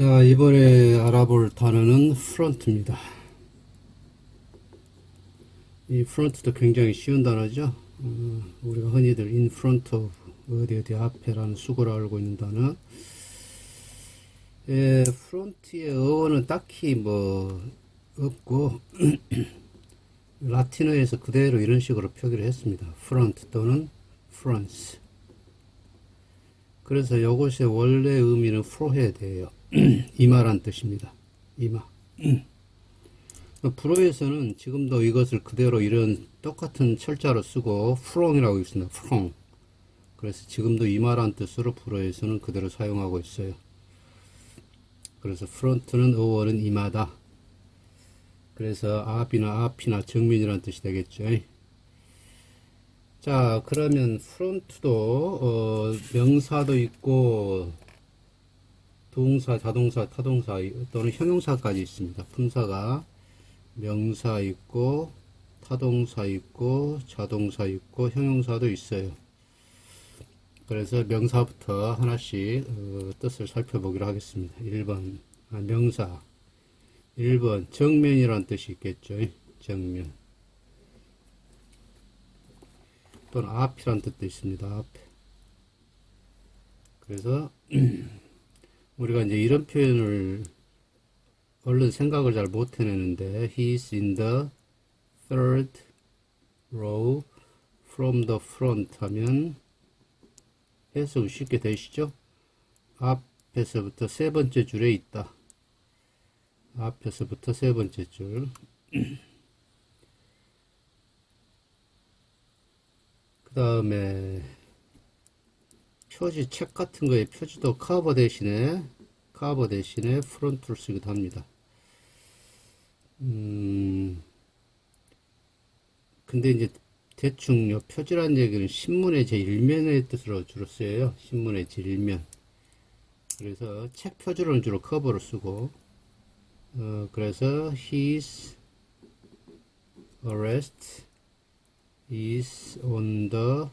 자, 이번에 알아볼 단어는 프론트입니다. 이 프론트도 굉장히 쉬운 단어죠. 어, 우리가 흔히들 in front of 어디 어디 앞에라는 수고를 알고 있는 단어. 예, 프론트의 어원은 딱히 뭐 없고 라틴어에서 그대로 이런 식으로 표기를 했습니다. front 또는 France. 그래서 이것의 원래 의미는 프로헤드예요. 이마란 뜻입니다. 이마. 불어에서는 지금도 이것을 그대로 이런 똑같은 철자로 쓰고 프롱이라고 있습니다. 프롱. 그래서 지금도 이마란 뜻으로 불어에서는 그대로 사용하고 있어요. 그래서 프론트는 어원은 이마다. 그래서 앞이나 앞이나 정면이라는 뜻이 되겠죠. 자, 그러면 프론트도 어, 명사도 있고 동사, 자동사, 타동사 또는 형용사까지 있습니다. 품사가 명사 있고 타동사 있고 자동사 있고 형용사도 있어요. 그래서 명사부터 하나씩 어, 뜻을 살펴보기로 하겠습니다. 1번 아, 명사 1번 정면이란 뜻이 있겠죠. 정면 또는 앞이란 뜻도 있습니다. 앞. 그래서 우리가 이제 이런 표현을 얼른 생각을 잘 못 해내는데 he's in the third row from the front 하면 해석이 쉽게 되시죠? 앞에서부터 세 번째 줄에 있다. 앞에서부터 세 번째 줄. 그 다음에 표지 책 같은 거에 표지도 커버 대신에 커버 대신에 프론트를 쓰기도 합니다. 음, 근데 이제 대충 요 표지라는 얘기는 신문의 제 1면의 뜻으로 주로 쓰여요. 신문의 제 1면. 그래서 책 표지로는 주로 커버를 쓰고, 어, 그래서 his arrest is on the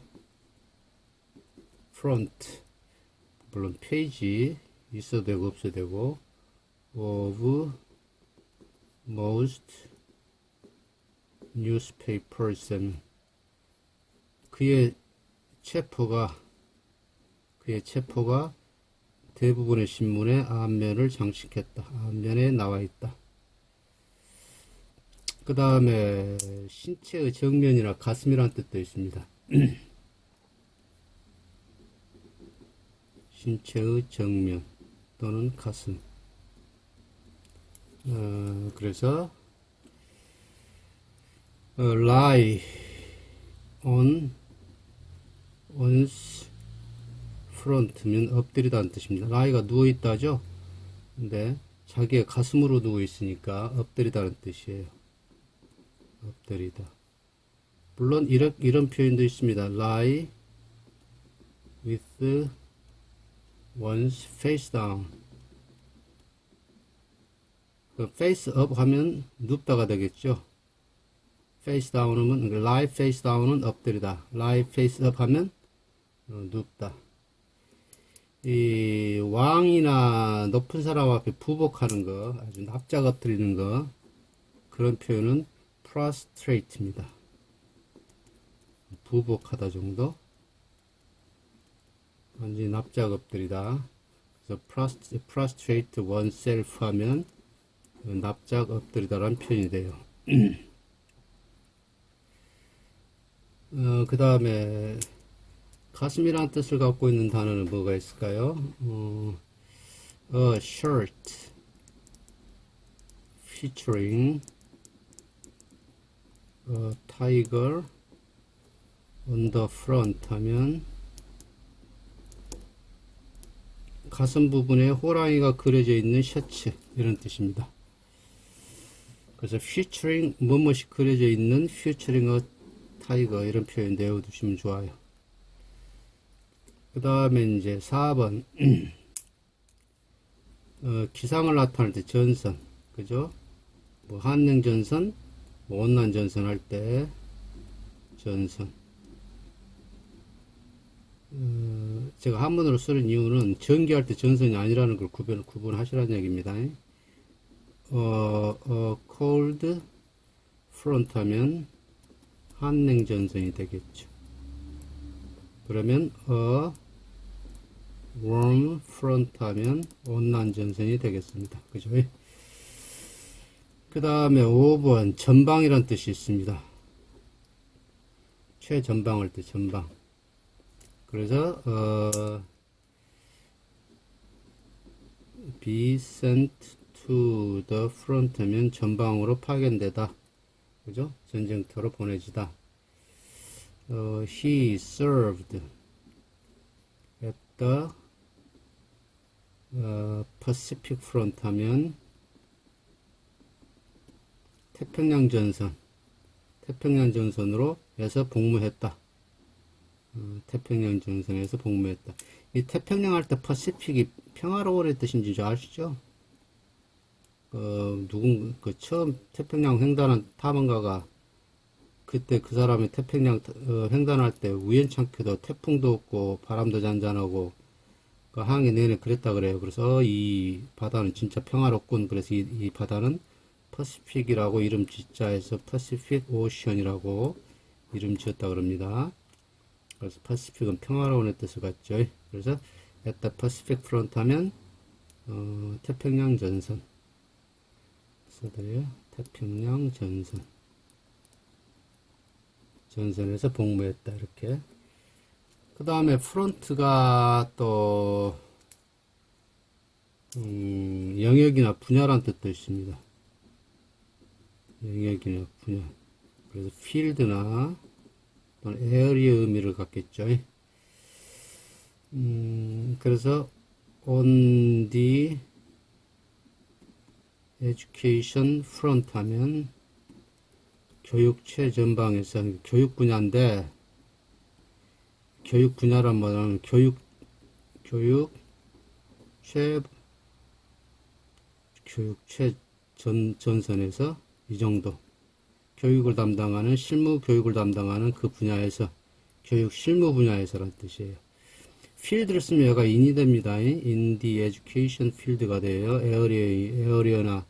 front. 물론 페이지 있어도 되고 없어도 되고 of most newspapers and 그의 체포가 그의 체포가 대부분의 신문의 앞면을 장식했다. 앞면에 나와 있다. 그 다음에 신체의 정면이나 가슴이라는 뜻도 있습니다. 신체의 정면 또는 가슴. 어, 그래서 어, lie on one's front면 엎드리다는 뜻입니다. lie가 누워 있다죠. 근데 자기의 가슴으로 누워 있으니까 엎드리다는 뜻이에요. 엎드리다. 물론 이런 이런 표현도 있습니다. lie with one's face down. 그 face up 하면 눕다가 되겠죠. face down 하면 lie face down은 엎드리다. lie face up 하면 어, 눕다. 이 왕이나 높은 사람 앞에 부복하는 거, 아주 납작 엎드리는 거 그런 표현은 prostrate입니다. 부복하다 정도. 완전히 납작 엎드리다. 그래서 prostrate oneself 하면 납작 엎드리다라는 표현이 돼요. 어, 그 다음에 가슴이라는 뜻을 갖고 있는 단어는 뭐가 있을까요? 어, a shirt featuring a tiger on the front 하면 가슴 부분에 호랑이가 그려져 있는 셔츠 이런 뜻입니다. 그래서 featuring 뭐뭇이 그려져 있는 featuring a tiger 이런 표현 내어두시면 좋아요. 그 다음에 이제 4번 어, 기상을 나타낼 때 전선 그죠? 뭐 한능 전선, 뭐 온난 전선 할 때 전선 어, 제가 한문으로 쓰는 이유는 전기할 때 전선이 아니라는 걸 구분, 구분하시라는 얘기입니다. 어, 어, cold front 하면 한냉 전선이 되겠죠. 그러면 어, warm front 하면 온난 전선이 되겠습니다. 그죠? 그 다음에 5번 전방이란 뜻이 있습니다. 최전방을 때 전방. 그래서 어, be sent to the front 하면 전방으로 파견되다. 그죠? 전쟁터로 보내지다. 어, he served at the 어, Pacific Front 하면 태평양 전선, 태평양 전선으로 해서 복무했다. 어, 태평양 전선에서 복무했다. 이 태평양 할 때 퍼시픽이 평화로워의 뜻인지 좀 아시죠? 어, 누군, 그 처음 태평양 횡단한 탐험가가 그때 그 사람이 태평양 어, 횡단할 때 우연찮게도 태풍도 없고 바람도 잔잔하고 그 항해 내내 그랬다 그래요. 그래서 어, 이 바다는 진짜 평화롭군. 그래서 이, 이 바다는 퍼시픽이라고 이름 짓자해서 퍼시픽 오션이라고 이름 지었다 그럽니다. 그래서 퍼시픽은 평화로운의 뜻을 갖죠. 그래서 the Pacific Front 하면 어, 태평양 전선 써드려요. 태평양 전선 전선에서 복무했다 이렇게 그 다음에 프론트가 또 음, 영역이나 분야란 뜻도 있습니다. 영역이나 분야 그래서 필드나 또는 에어리의 의미를 갖겠죠. 음, 그래서 on the education front 하면 교육 최전방에서 교육 분야인데 교육 분야란 말은 교육 교육 최 교육 최전 전선에서 이 정도 교육을 담당하는 실무 교육을 담당하는 그 분야에서 교육 실무 분야에서란 뜻이에요. 필드를 쓰면 얘가 인이 됩니다. in education field가 돼요. 에어리어, 에어리어나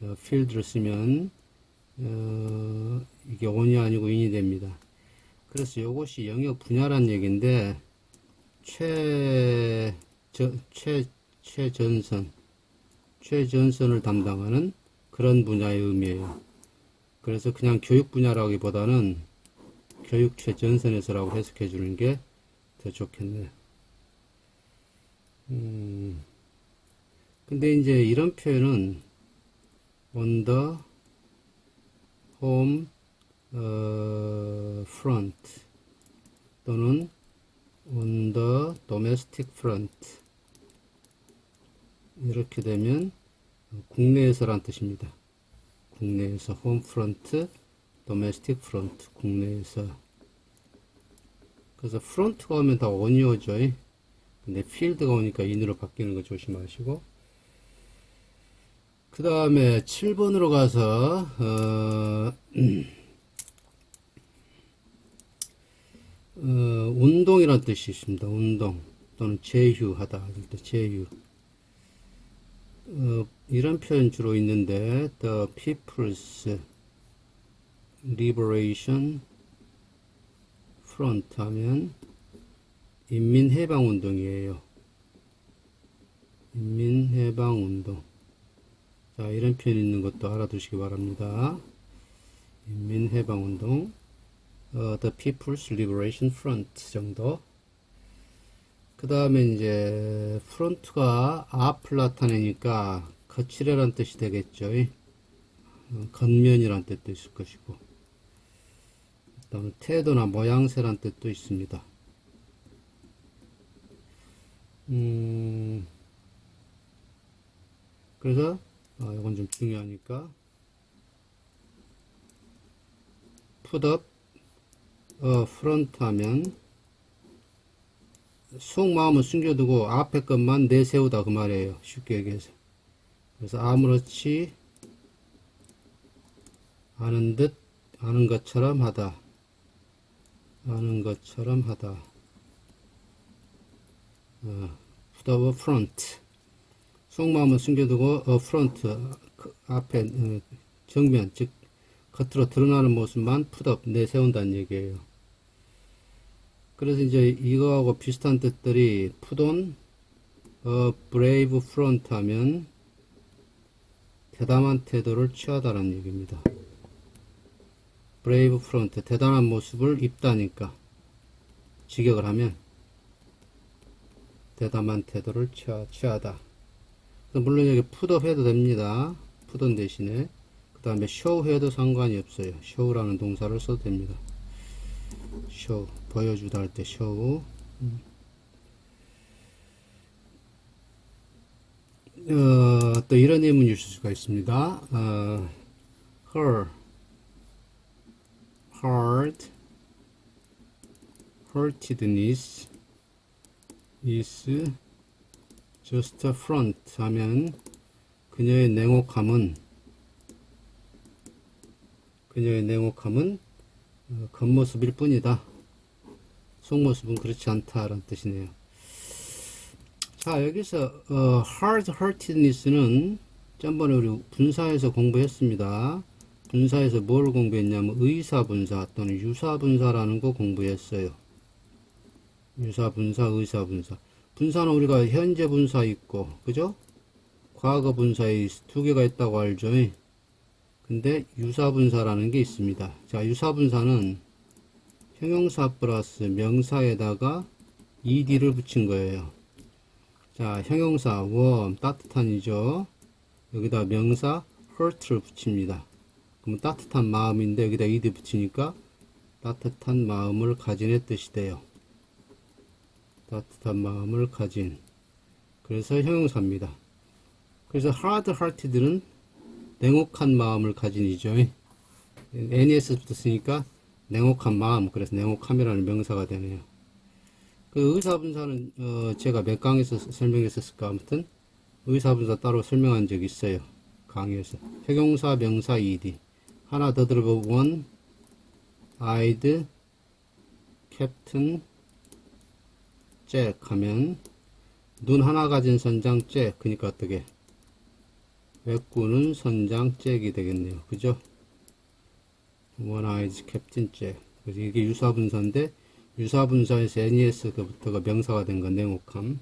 어, 필드를 쓰면 어, 이게 on이 아니고 in이 됩니다. 그래서 이것이 영역 분야란 얘기인데 최, 저, 최, 최전선, 최전선을 담당하는 그런 분야의 의미예요. 그래서 그냥 교육 분야라기보다는 교육 최전선에서라고 해석해 주는 게 더 좋겠네요. 음, 근데 이제 이런 표현은 on the home 어, front 또는 on the domestic front 이렇게 되면 국내에서란 뜻입니다. 국내에서 홈 프런트, 도메스틱 프런트, 국내에서. 그래서 프런트가 오면 다 원이오죠. 근데 필드가 오니까 인으로 바뀌는 거 조심하시고. 그 다음에 7번으로 가서, 어, 어, 운동이란 뜻이 있습니다. 운동 또는 제휴하다 제휴. 어, 이런 표현 주로 있는데 the people's liberation front 하면 인민해방운동이에요. 인민해방운동. 자, 이런 표현 있는 것도 알아두시기 바랍니다. 인민해방운동. 어, the People's Liberation Front 정도. 그 다음에 이제 프론트가 앞을 나타내니까 거칠어란 뜻이 되겠죠. 어, 겉면이란 뜻도 있을 것이고. 그 다음에 태도나 모양새란 뜻도 있습니다. 음, 그래서 아, 이건 좀 중요하니까 put up 어, 프론트 하면 속 마음을 숨겨두고 앞에 것만 내세우다 그 말이에요. 쉽게 얘기해서. 그래서 아무렇지 않은 듯 아는 것처럼 하다. 아는 것처럼 하다. 어, put up front. 속마음은 숨겨두고 어, front 그 앞에 어, 정면 즉 겉으로 드러나는 모습만 put up 내세운다는 얘기예요. 그래서 이제 이거하고 비슷한 뜻들이 on a brave front 하면 대담한 태도를 취하다라는 얘기입니다. brave front 대단한 모습을 입다니까 직역을 하면 대담한 태도를 취하. 그래서 물론 여기 푸업 해도 됩니다. 푸던 대신에 그 다음에 쇼 해도 상관이 없어요. 쇼라는 동사를 써도 됩니다. 쇼 보여주다 할때 쇼. 음. 어, 또 이런 예문이 있을 수가 있습니다. 어, her hard heartedness is just a front 하면 그녀의 냉혹함은 그녀의 냉혹함은 어, 겉모습일 뿐이다. 속모습은 그렇지 않다라는 뜻이네요. 자 여기서 어, hard heartedness는 전번에 우리 분사에서 공부했습니다. 분사에서 뭘 공부했냐면 의사분사 또는 유사분사라는 거 공부했어요. 유사분사, 의사분사. 분사는 우리가 현재 분사 있고, 그죠? 과거 분사에 두 개가 있다고 알죠? 근데 유사분사라는 게 있습니다. 자, 유사분사는 형용사 플러스 명사에다가 ed를 붙인 거예요. 자, 형용사 warm 따뜻한이죠. 여기다 명사 hurt를 붙입니다. 그럼 따뜻한 마음인데 여기다 ed 붙이니까 따뜻한 마음을 가진의 뜻이 돼요. 따뜻한 마음을 가진. 그래서 형용사입니다. 그래서 hard hearted는 냉혹한 마음을 가진이죠. nes 붙었으니까 냉혹한 마음. 그래서 냉혹함이라는 명사가 되네요. 그 의사분사는 어 제가 몇 강에서 설명했었을까 아무튼 의사분사 따로 설명한 적이 있어요. 강의에서 형용사 명사 ed 하나 더 들어보면 I'd captain 잭 하면 눈 하나 가진 선장 잭 그니까 어떻게 외꾸는 선장 잭이 되겠네요 그죠 eyed captain 잭 그래서 이게 유사분사인데 유사분사에서 NES부터가 명사가 된 건 냉혹함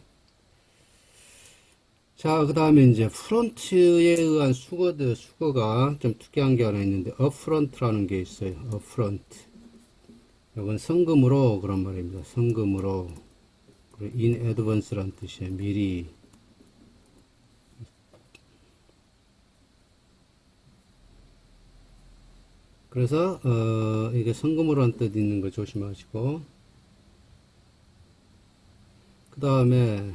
자, 그 다음에 이제 프론트에 의한 수거들, 수거가 좀 특이한 게 하나 있는데, upfront라는 게 있어요. upfront. 이건 성금으로 그런 말입니다. 성금으로. in advance라는 뜻이에요. 미리. 그래서, 어, 이게 성금으로 한뜻 있는 거 조심하시고. 그 다음에,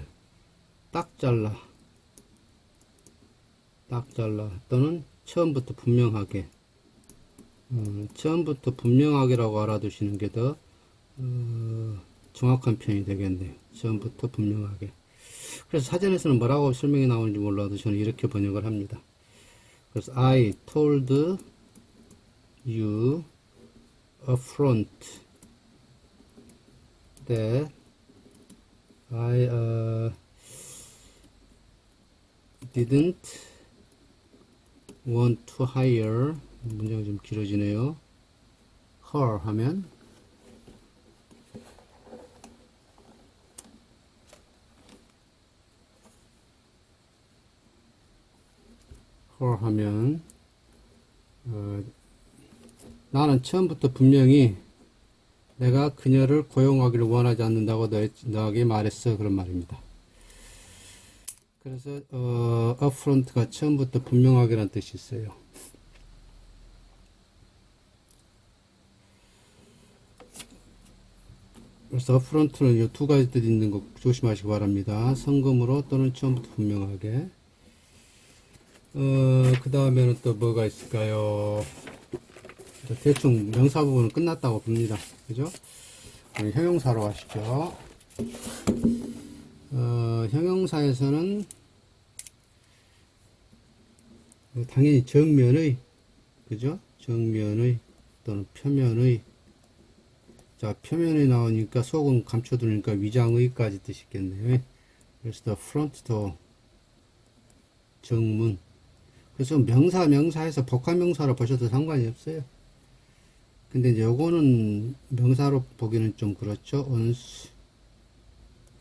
딱 잘라. 딱 잘라 또는 처음부터 분명하게 어, 처음부터 분명하게라고 알아두시는 게더 어, 정확한 표현이 되겠네요. 처음부터 분명하게. 그래서 사전에서는 뭐라고 설명이 나오는지 몰라도 저는 이렇게 번역을 합니다. 그래서 I told you upfront that I uh, didn't want to hire 문장이 좀 길어지네요. her 하면 her 하면 어, 나는 처음부터 분명히 내가 그녀를 고용하기를 원하지 않는다고 너, 너에게 말했어 그런 말입니다. 그래서 어, upfront가 처음부터 분명하게란 뜻이 있어요. 그래서 upfront는 이 두 가지 뜻 있는 거 조심하시기 바랍니다. 성금으로 또는 처음부터 분명하게. 어, 그 다음에는 또 뭐가 있을까요? 대충 명사 부분은 끝났다고 봅니다. 그죠? 그럼 형용사로 가시죠. 어, 형용사에서는 당연히 정면의 그죠? 정면의 또는 표면의 자 표면에 나오니까 속은 감춰두니까 위장의까지 뜻이겠네요. 그래서 the front door 정문 그래서 명사 명사에서 복합명사로 보셔도 상관이 없어요. 근데 이제 요거는 명사로 보기는 좀 그렇죠. ons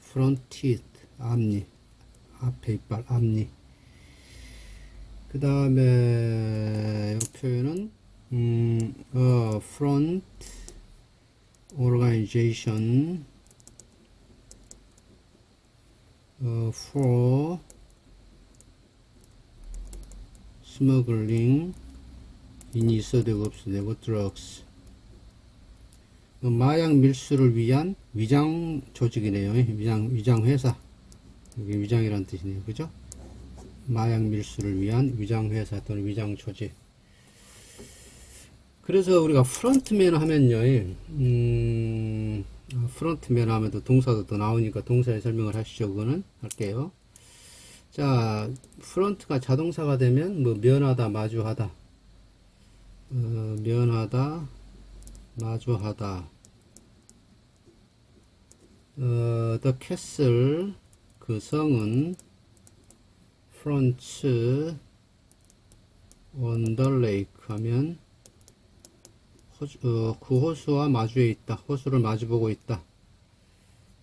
front teeth 앞니 앞에 이빨 앞니 그 다음에 이 표현은 음, 어, front organization 어, for smuggling 인이 있어도 되고 없어도 되고 drugs 어, 마약 밀수를 위한 위장 조직이네요. 위장 위장 회사 이게 위장이란 뜻이네요. 그죠? 마약 밀수를 위한 위장 회사 또는 위장 조직. 그래서 우리가 프런트맨 하면요, 음, 아, 프런트맨 하면 또 동사도 또 나오니까 동사의 설명을 하시죠. 그거는 할게요. 자, 프런트가 자동사가 되면 뭐 면하다, 마주하다, 어, 면하다, 마주하다. 어, the castle 그 성은 the lake 하면 호수, 어, 그 호수와 마주해 있다. 호수를 마주보고 있다.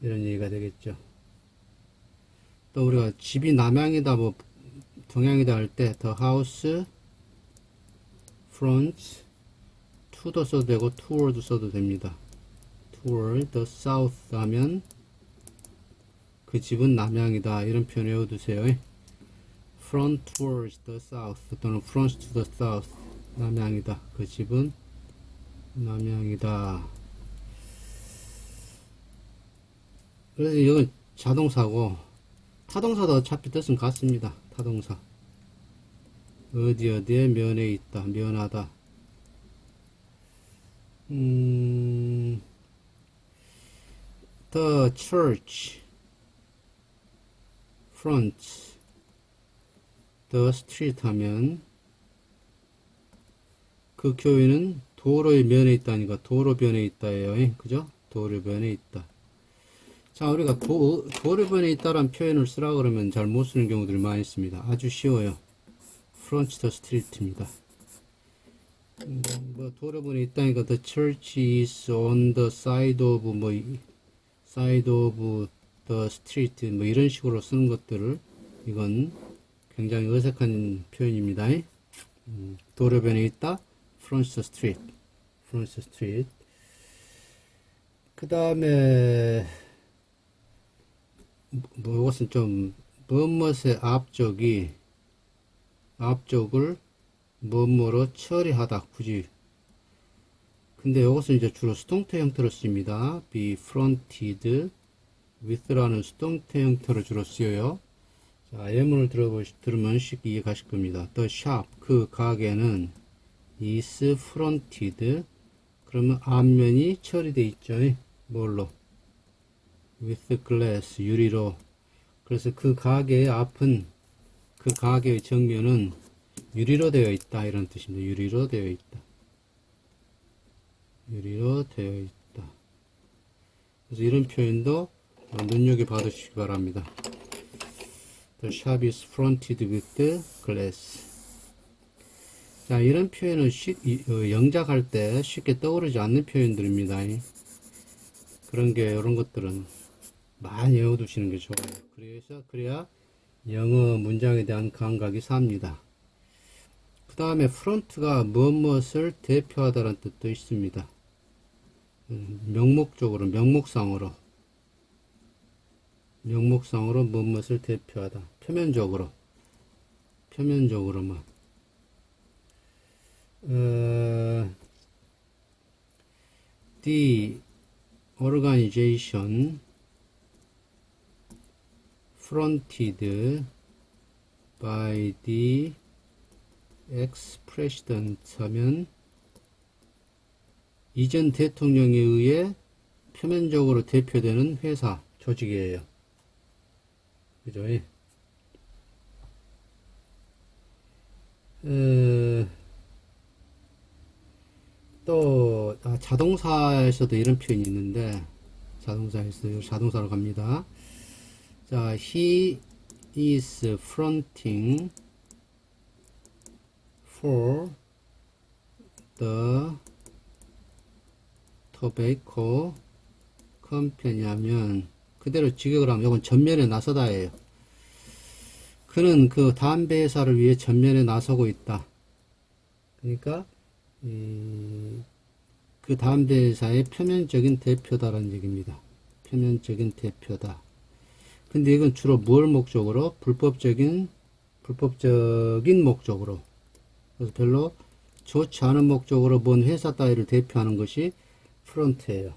이런 얘기가 되겠죠. 또 우리가 집이 남향이다, 뭐 동향이다 할 때 the house fronts to도 써도 되고 toward 써도 됩니다. Toward the south 하면 그 집은 남향이다. 이런 표현 외워두세요. front towards the south 또는 front to the south 남향이다. 그 집은 남향이다. 그래서 이건 자동사고 타동사도 어차피 뜻은 같습니다. 타동사. 어디 어디에 면에 있다. 면하다. 음, the church front the street 하면 그 교회는 도로의 면에 있다니까 도로변에 있다예요. 그죠? 도로변에 있다. 자, 우리가 도, 도로변에 있다란 표현을 쓰라 그러면 잘 못 쓰는 경우들이 많이 있습니다. 아주 쉬워요. front the street입니다. 음, 뭐 도로변에 있다니까 the church is on the side of 뭐 이- side of the street 뭐 이런 식으로 쓰는 것들을 이건 굉장히 어색한 표현입니다. 음, 도로변에 있다. Street. Front the street. 그 다음에 뭐 이것은 좀 무엇의 앞쪽이 앞쪽을 뭐뭐로 처리하다 굳이 근데 이것은 이제 주로 수동태 형태로 씁니다. be fronted with라는 수동태 형태로 주로 쓰여요. 자 예문을 들어보시, 들으면 쉽게 이해 가실 겁니다. The shop 그 가게는 is fronted 그러면 앞면이 처리되어 있죠. 뭘로? with glass 유리로. 그래서 그 가게의 앞은 그 가게의 정면은 유리로 되어 있다. 이런 뜻입니다. 유리로 되어 있다. 유리로 되어 있다. 그래서 이런 표현도 눈여겨 봐두시기 바랍니다. The shop is fronted with glass. 자, 이런 표현은 쉽, 이- 어, 영작할 때 쉽게 떠오르지 않는 표현들입니다. 그런 게, 이런 것들은 많이 외워두시는 게 좋아요. 그래서, 그래야 영어 문장에 대한 감각이 삽니다. 그 다음에 프론트가 무엇 무엇을 대표하다는 뜻도 있습니다. 음, 명목적으로, 명목상으로. 명목상으로 무엇무엇을 대표하다. 표면적으로. 표면적으로만. 어, the organization fronted by the ex-president 하면 이전 대통령에 의해 표면적으로 대표되는 회사, 조직이에요. 그죠? 예. 에, 또 아, 자동사에서도 이런 표현이 있는데 자동사에서 자동사로 갑니다. 자, he is fronting for the tobacco company 하면 그대로 직역을 하면 이건 전면에 나서다예요. 그는 그 담배 회사를 위해 전면에 나서고 있다. 그러니까 이, 그 담배 회사의 표면적인 대표다라는 얘기입니다. 표면적인 대표다. 근데 이건 주로 뭘 목적으로? 불법적인 불법적인 목적으로. 그래서 별로 좋지 않은 목적으로 뭔 회사 따위를 대표하는 것이 프론트예요.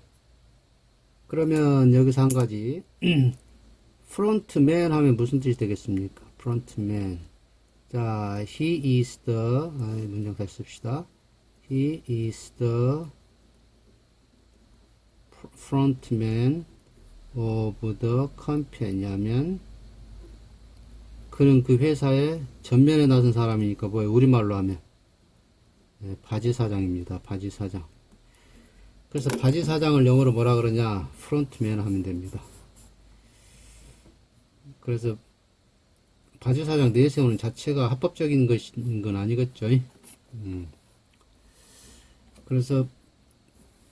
그러면 여기서 한 가지 프론트맨 하면 무슨 뜻이 되겠습니까? 프론트맨. 자, he is the 아, 문장 다시 씁시다. He is the frontman of the company 하면 그는 그 회사의 전면에 나선 사람이니까 뭐예요? 우리말로 하면 네, 바지 사장입니다. 바지 사장. 그래서 바지 사장을 영어로 뭐라 그러냐? 프론트맨 하면 됩니다. 그래서 바지 사장 내세우는 자체가 합법적인 것인 건 아니겠죠? 음. 그래서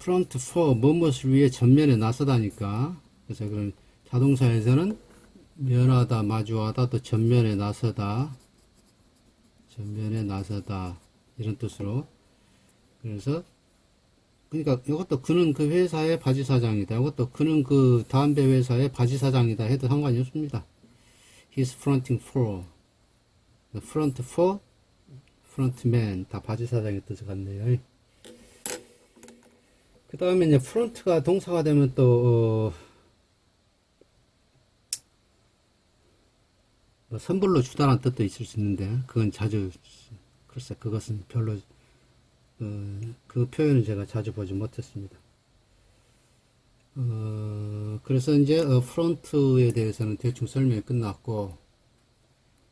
프론트 포 무엇을 위해 전면에 나서다니까 그래서 그런 자동차에서는 면하다 마주하다 또 전면에 나서다 전면에 나서다 이런 뜻으로 그래서 그러니까 이것도 그는 그 회사의 바지 사장이다. 이것도 그는 그 담배 회사의 바지 사장이다 해도 상관이 없습니다. He's fronting for. Front for frontman 다 바지 사장의 뜻을 갖네요. 그 다음에 이제 프론트가 동사가 되면 또, 어, 뭐 선불로 주다라는 뜻도 있을 수 있는데, 그건 자주, 글쎄, 그것은 별로, 어, 그 표현은 제가 자주 보지 못했습니다. 어, 그래서 이제, 어, 프론트에 대해서는 대충 설명이 끝났고,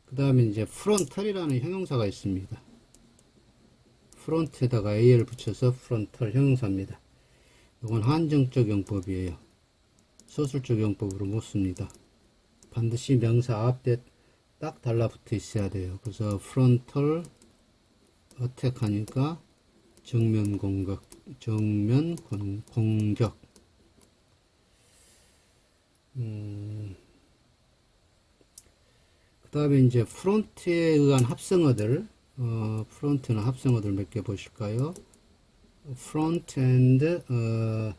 그 다음에 이제 프론털이라는 형용사가 있습니다. 프론트에다가 AL 붙여서 프론털 형용사입니다. 이건 한정적 용법이에요. 소술적 용법으로 못 씁니다. 반드시 명사 앞에 딱 달라붙어 있어야 돼요. 그래서 frontal attack 하니까 정면 공격, 정면 공, 공격. 음, 그 다음에 이제 프론트에 의한 합성어들, 어, 프론트는 합성어들 몇 개 보실까요? front and 어,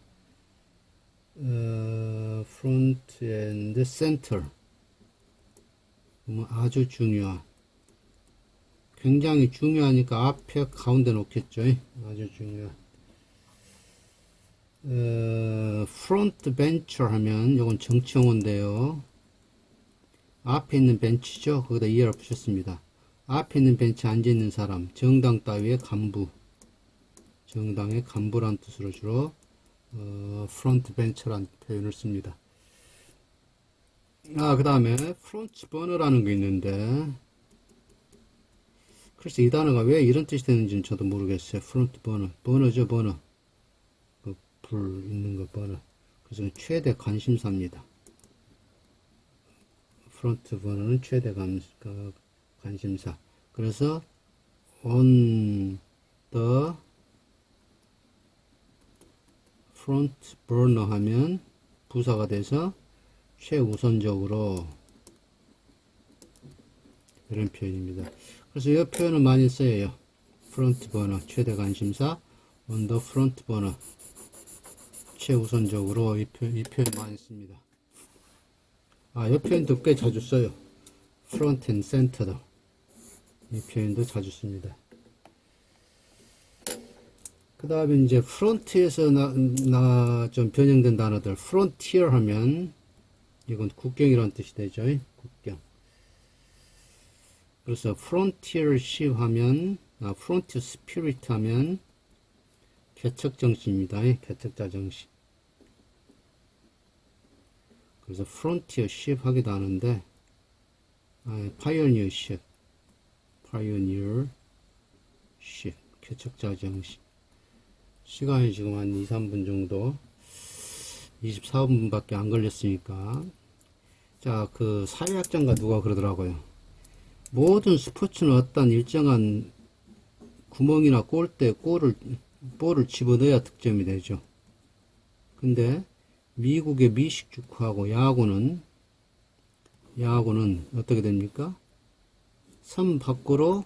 어, front and center 뭐 아주 중요한 굉장히 중요하니까 앞에 가운데 놓겠죠. 아주 중요한. 어, front bench 하면 이건 정치용어인데요. 앞에 있는 벤치죠. 거기다 이해를 붙였습니다. 앞에 있는 벤치 앉아 있는 사람 정당 따위의 간부. 정당의 간부란 뜻으로 주로 어, 프론트 벤처란 표현을 씁니다. 아, 그 다음에 프론트 버너라는 게 있는데 글쎄 이 단어가 왜 이런 뜻이 되는지는 저도 모르겠어요. 프론트 버너. 버너죠, 버너. 그 불 있는 거 버너. 그래서 최대 관심사입니다. 프론트 버너는 최대 관, 그, 관심사. 그래서 on the front burner 하면 부사가 돼서 최우선적으로 이런 표현입니다. 그래서 이 표현을 많이 써요. front burner 최대 관심사 the front burner 최우선적으로 이, 표, 이 표현 많이 씁니다. 아, 이 표현도 꽤 자주 써요. front and center도 이 표현도 자주 씁니다. 그 다음에 이제 프론트에서 나, 나, 좀 변형된 단어들. 프론티어 하면, 이건 국경이라는 뜻이 되죠. 국경. 그래서 프론티어십 하면, 아, 프론티어 스피릿 하면, 개척 정신입니다. 개척자 정신. 그래서 프론티어십 하기도 하는데, 아, 파이오니어십. 파이오니어십. 개척자 정신. 시간이 지금 한 2, 3분 정도 24분밖에 안 걸렸으니까 자, 그 사회학자인가 누가 그러더라고요. 모든 스포츠는 어떤 일정한 구멍이나 골대 골을 볼을 집어넣어야 득점이 되죠. 근데 미국의 미식 축구하고 야구는 야구는 어떻게 됩니까? 선 밖으로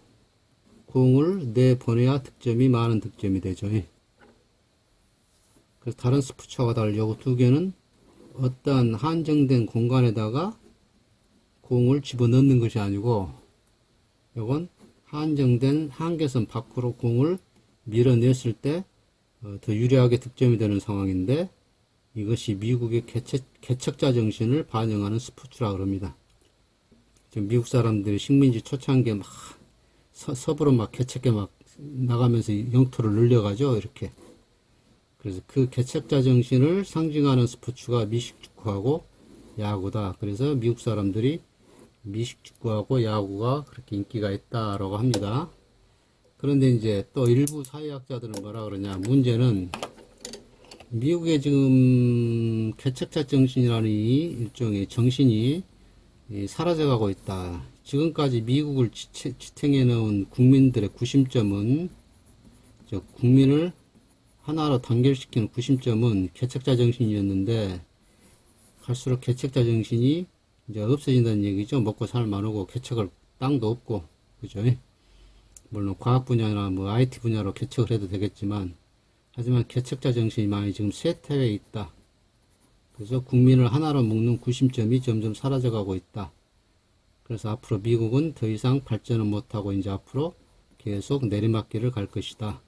공을 내보내야 득점이 많은 득점이 되죠. 예. 그래서 다른 스포츠와 달리 요두 개는 어떠한 한정된 공간에다가 공을 집어넣는 것이 아니고 요건 한정된 한계선 밖으로 공을 밀어냈을 때 더 유리하게 득점이 되는 상황인데 이것이 미국의 개척, 개척자 정신을 반영하는 스포츠라 그럽니다. 지금 미국 사람들이 식민지 초창기에 막 서, 서부로 막 개척해 막 나가면서 영토를 늘려가죠 이렇게. 그래서 그 개척자 정신을 상징하는 스포츠가 미식 축구하고 야구다. 그래서 미국 사람들이 미식 축구하고 야구가 그렇게 인기가 있다라고 합니다. 그런데 이제 또 일부 사회학자들은 뭐라 그러냐. 문제는 미국의 지금 개척자 정신이라는 이 일종의 정신이 이 사라져가고 있다. 지금까지 미국을 지탱해 놓은 국민들의 구심점은 저 국민을 하나로 단결시키는 구심점은 개척자 정신이었는데 갈수록 개척자 정신이 이제 없어진다는 얘기죠. 먹고 살 만하고 개척을 땅도 없고 그죠? 물론 과학 분야나 뭐 IT 분야로 개척을 해도 되겠지만 하지만 개척자 정신이 많이 지금 쇠퇴해 있다. 그래서 국민을 하나로 묶는 구심점이 점점 사라져가고 있다. 그래서 앞으로 미국은 더 이상 발전을 못하고 이제 앞으로 계속 내리막길을 갈 것이다.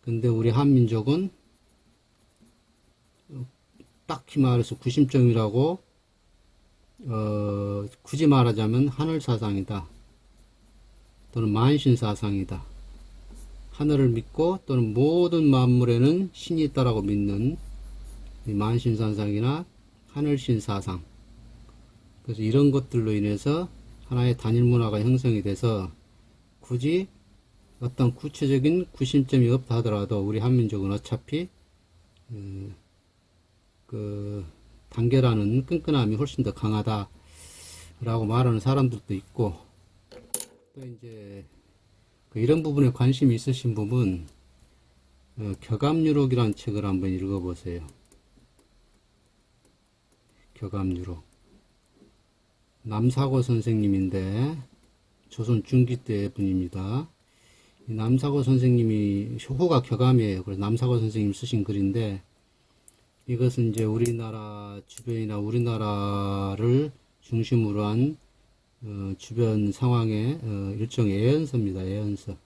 근데 우리 한민족은 딱히 말해서 구심점이라고 어, 굳이 말하자면 하늘 사상이다. 또는 만신 사상이다. 하늘을 믿고 또는 모든 만물에는 신이 있다라고 믿는 이 만신 사상이나 하늘신 사상. 그래서 이런 것들로 인해서 하나의 단일 문화가 형성이 돼서 굳이 어떤 구체적인 구심점이 없다 하더라도 우리 한민족은 어차피 음, 그 단계라는 끈끈함이 훨씬 더 강하다 라고 말하는 사람들도 있고 또 이제 그 이런 부분에 관심이 있으신 분은 어, 격암유록이라는 책을 한번 읽어보세요. 격암유록 남사고 선생님인데 조선 중기 때 분입니다. 이 남사고 선생님이 호가 격암이에요. 그래서 남사고 선생님 쓰신 글인데 이것은 이제 우리나라 주변이나 우리나라를 중심으로 한 어, 주변 상황의 어, 일종의 예언서입니다. 예언서.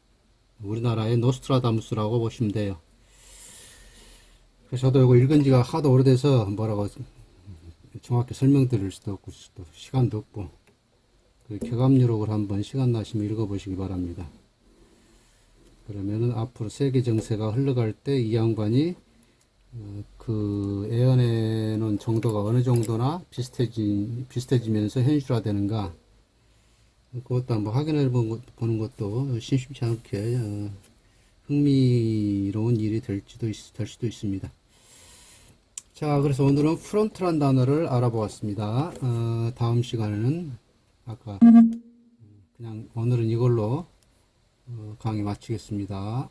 우리나라의 노스트라다무스라고 보시면 돼요. 그래서 저도 이거 읽은 지가 하도 오래돼서 뭐라고 정확히 설명드릴 수도 없고 또 시간도 없고 그 격암유록을 한번 시간 나시면 읽어보시기 바랍니다. 그러면은 앞으로 세계 정세가 흘러갈 때 이 양반이 어, 그 예언해 놓은 정도가 어느 정도나 비슷해지, 비슷해지면서 현실화되는가 그것도 한번 확인해 보는 것도 심심치 않게 어, 흥미로운 일이 될지도 있, 될 수도 있습니다. 자, 그래서 오늘은 프론트란 단어를 알아보았습니다. 어, 다음 시간에는 아까 그냥 오늘은 이걸로 어, 강의 마치겠습니다.